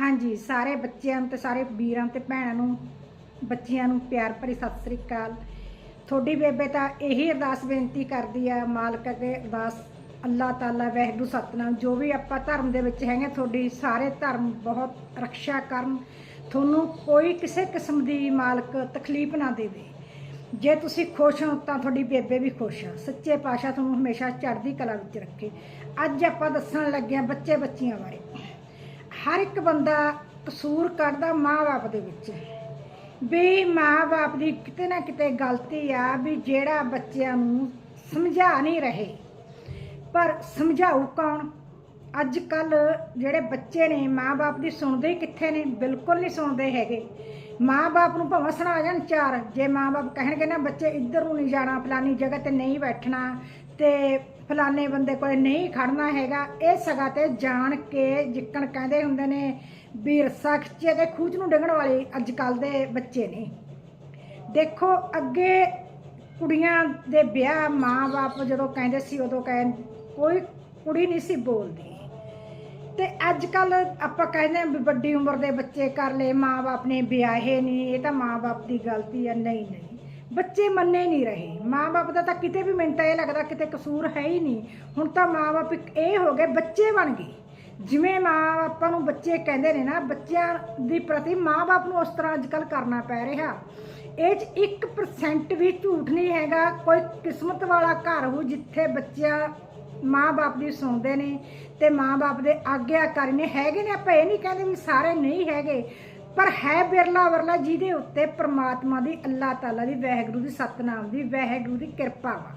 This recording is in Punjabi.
ਹਾਂਜੀ, ਸਾਰੇ ਬੱਚਿਆਂ ਨੂੰ ਤੇ ਸਾਰੇ ਵੀਰਾਂ ਤੇ ਭੈਣਾਂ ਨੂੰ, ਬੱਚਿਆਂ ਨੂੰ ਪਿਆਰ ਭਰੀ ਸਤਿ ਸ੍ਰੀ ਅਕਾਲ। ਤੁਹਾਡੀ ਬੇਬੇ ਤਾਂ ਇਹੀ ਅਰਦਾਸ ਬੇਨਤੀ ਕਰਦੀ ਆ, ਮਾਲਕ ਅੱਗੇ ਅਰਦਾਸ, ਅੱਲਾਹ ਤਾਲਾ, ਵਾਹਿਗੁਰੂ, ਸਤਨਾਮ, ਜੋ ਵੀ ਆਪਾਂ ਧਰਮ ਦੇ ਵਿੱਚ ਹੈਗੇ ਤੁਹਾਡੀ ਸਾਰੇ ਧਰਮ ਬਹੁਤ ਰੱਖਿਆ ਕਰਨ। ਤੁਹਾਨੂੰ ਕੋਈ ਕਿਸੇ ਕਿਸਮ ਦੀ ਮਾਲਕ ਤਕਲੀਫ ਨਾ ਦੇਵੇ ਜੇ ਤੁਸੀਂ ਖੁਸ਼ ਹੋ, ਤਾਂ ਤੁਹਾਡੀ ਬੇਬੇ ਵੀ ਖੁਸ਼ ਆ। ਸੱਚੇ ਪਾਤਸ਼ਾਹ ਤੁਹਾਨੂੰ ਹਮੇਸ਼ਾ ਚੜ੍ਹਦੀ ਕਲਾ ਵਿੱਚ ਰੱਖੇ। ਅੱਜ ਆਪਾਂ ਦੱਸਣ ਲੱਗੇ ਆ ਬੱਚੇ ਬੱਚੀਆਂ ਬਾਰੇ। ਹਰ ਇੱਕ ਬੰਦਾ ਕਸੂਰ ਕੱਢਦਾ ਮਾਂ-ਬਾਪ ਦੇ ਵਿੱਚ। ਵੀ ਮਾਂ-ਬਾਪ ਦੀ ਕਿਤੇ ਨਾ ਕਿਤੇ ਗਲਤੀ ਆ ਵੀ ਜਿਹੜਾ ਬੱਚਿਆਂ ਨੂੰ ਸਮਝਾ ਨਹੀਂ ਰਹੇ। ਪਰ ਸਮਝਾਊ ਕੌਣ? ਅੱਜ ਕੱਲ ਜਿਹੜੇ ਬੱਚੇ ਨੇ, ਮਾਂ-ਬਾਪ ਦੀ ਸੁਣਦੇ ਹੀ ਕਿੱਥੇ ਨੇ? ਬਿਲਕੁਲ ਨਹੀਂ ਸੁਣਦੇ ਹੈਗੇ। ਮਾਂ-ਬਾਪ ਨੂੰ ਭਾਵੇਂ ਸੁਣਾ ਜਾਣ ਚਾਰ, ਜੇ ਮਾਂ-ਬਾਪ ਕਹਿਣਗੇ ਨਾ, ਬੱਚੇ ਇੱਧਰ ਨੂੰ ਨਹੀਂ ਜਾਣਾ, ਫਲਾਨੀ ਜਗ੍ਹਾ ਤੇ ਨਹੀਂ ਬੈਠਣਾ ਤੇ ਫਲਾਨੇ ਬੰਦੇ ਕੋਲੇ ਨਹੀਂ ਖੜਨਾ ਹੈਗਾ। ਇਹ ਸਗਾ ਤੇ ਜਾਣ ਕੇ ਜਿੱਕਣ ਕਹਿੰਦੇ ਹੁੰਦੇ ਨੇ ਵੀ ਰਸਾ ਖਿੱਚੇ ਤੇ ਖੂਚ ਨੂੰ ਡੰਗਣ ਵਾਲੇ ਅੱਜ ਕੱਲ ਦੇ ਬੱਚੇ ਨੇ। ਦੇਖੋ, ਅੱਗੇ ਕੁੜੀਆਂ ਦੇ ਵਿਆਹ ਮਾਂ-ਬਾਪ ਜਦੋਂ ਕਹਿੰਦੇ ਸੀ, ਉਦੋਂ ਕਹਿ ਕੋਈ ਕੁੜੀ ਨਹੀਂ ਸੀ ਬੋਲਦੀ। ਤੇ ਅੱਜ ਕੱਲ ਆਪਾਂ ਕਹਿੰਦੇ ਹਾਂ ਵੀ ਵੱਡੀ ਉਮਰ ਦੇ ਬੱਚੇ ਕਰ ਲਏ, ਮਾਂ-ਬਾਪ ਨੇ ਵਿਆਹੇ ਨਹੀਂ ਇਹ ਤਾਂ ਮਾਂ-ਬਾਪ ਦੀ ਗਲਤੀ ਹੈ ਨਹੀਂ ਨਹੀਂ। ਬੱਚੇ ਮੰਨੇ ਨਹੀਂ ਰਹੇ। ਮਾਂ-ਬਾਪ ਦਾ ਤਾਂ ਕਿਤੇ ਵੀ ਮਿੰਟ ਇਹ ਲੱਗਦਾ ਕਿਤੇ ਕਸੂਰ ਹੈ ਹੀ ਨਹੀਂ। ਹੁਣ ਤਾਂ ਮਾਂ-ਬਾਪ ਇੱਕ ਇਹ ਹੋ ਗਏ, ਬੱਚੇ ਬਣ ਗਏ। ਜਿਵੇਂ ਮਾਂ-ਬਾਪਾਂ ਨੂੰ ਬੱਚੇ ਕਹਿੰਦੇ ਨੇ ਨਾ, ਬੱਚਿਆਂ ਦੀ ਪ੍ਰਤੀ ਮਾਂ-ਬਾਪ ਨੂੰ ਉਸ ਤਰ੍ਹਾਂ ਅੱਜ ਕੱਲ ਕਰਨਾ ਪੈ ਰਿਹਾ। ਇਹ 'ਚ 1% ਵੀ ਝੂਠ ਨਹੀਂ ਹੈਗਾ, ਕੋਈ ਕਿਸਮਤ ਵਾਲਾ ਘਰ ਹੋ ਜਿੱਥੇ ਬੱਚਿਆਂ ਮਾਂ-ਬਾਪ ਦੀ ਸੁਣਦੇ ਨੇ ਤੇ ਮਾਂ-ਬਾਪ ਦੇ ਆਗਿਆਕਾਰੀ ਨੇ ਹੈਗੇ ਨੇ। ਆਪਾਂ ਇਹ ਨਹੀਂ ਕਹਿੰਦੇ ਵੀ ਸਾਰੇ ਨਹੀਂ ਹੈਗੇ, ਪਰ ਹੈ ਬਿਰਲਾ ਵਰਲਾ ਜਿਹਦੇ ਉੱਤੇ ਪ੍ਰਮਾਤਮਾ ਦੀ, ਅੱਲਾਹ ਤਾਲਾ ਦੀ, ਵਾਹਿਗੁਰੂ ਦੀ ਸਤਨਾਮ ਦੀ, ਵਾਹਿਗੁਰੂ ਦੀ ਕਿਰਪਾ ਵਾ।